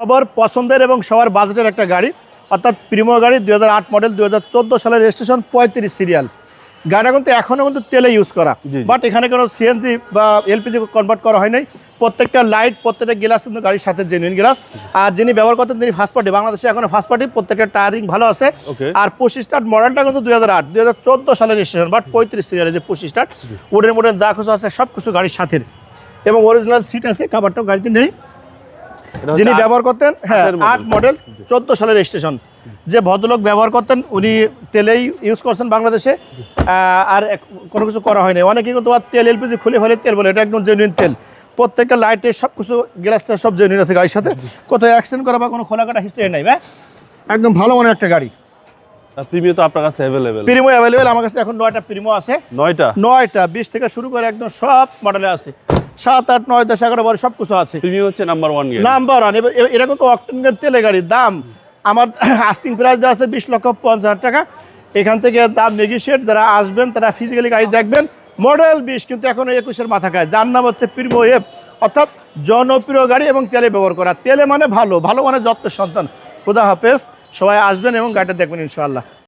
সবার পছন্দের এবং সবার বাজেটের একটা গাড়ি। অর্থাৎ প্রিমো গাড়ি দু হাজার আট মডেল দুই সালের রেজিস্ট্রেশন পঁয়ত্রিশ সিরিয়াল গাড়িটা কিন্তু এখনও কিন্তু তেলে ইউজ করা। বাট এখানে কোনো সিএনজি বা এলপিজি কনভার্ট করা হয় নাই। প্রত্যেকটা লাইট প্রত্যেকটা গ্লাস কিন্তু গাড়ির সাথে জেনুইন গ্লাস আর যিনি ব্যবহার করতেন তিনি ফার্স্ট পার্টি বাংলাদেশে এখনও ফার্স্ট পার্টি প্রত্যেকটা টায়ারিং ভালো আছে। আর পঁচিশ স্টার্ট মডেলটা কিন্তু দুই হাজার আট দুই হাজার চোদ্দ সালের রেজিস্ট্রেশন বাট পঁয়ত্রিশ সিরিয়ালের যে পঁচিশ স্টার্ট উডেন মোডেল যা কিছু আছে সব কিছু গাড়ির সাথে এবং অরিজিনাল সিট আছে কাভারটাও গাড়িতে নেই। যিনি ব্যবহার করতেন হ্যাঁ আট মডেল চোদ্দ সালের রেজিস্ট্রেশন যে ভদ্রলোক ব্যবহার করতেন উনি তেলেই ইউজ করছেন বাংলাদেশে আর কোনো কিছু করা হয়নি। অনেকে কিন্তু আর তেল এলপিজি খুলে ফেলে তেল বলে এটা একদম জেনুইন তেল। প্রত্যেকটা লাইটে সব কিছু গ্লাসটা সব জেনুইন আছে গাড়ির সাথে। কোথাও অ্যাক্সিডেন্ট করা বা কোনো খোলাকাটা হিস্ট্রি নাই ভাই একদম ভালো মনে একটা গাড়ি। তো আপনার কাছে অ্যাভেলেবেল অ্যাভেলেবেল আমার কাছে এখন নয়টা প্রিমো আছে। নয়টা? নয়টা বিশ থেকে শুরু করে একদম সব মডেলে আছে। সাত আট নয় দশ এগারো বারো সব কিছু আছে। প্রিমিয়াম হচ্ছে নাম্বার ওয়ান নাম্বার ওয়ান এবার এরকম তো অক্টেনের তেলে গাড়ির দাম। আমার আস্কিং প্রাইস দেওয়া আছে বিশ লক্ষ পঞ্চাশ হাজার টাকা। এখান থেকে দাম নেগিশিয়েট যারা আসবেন তারা ফিজিক্যালি গাড়ি দেখবেন। মডেল বিশ কিন্তু এখন একুশের মাথা খায় যার নাম হচ্ছে প্রিমো এফ অর্থাৎ জনপ্রিয় গাড়ি এবং তেলে ব্যবহার করা। তেলে মানে ভালো ভালো মানে যত্নের সন্তান খুদা হাফেজ। সবাই আসবেন এবং গাড়িটা দেখবেন ইনশাআল্লাহ।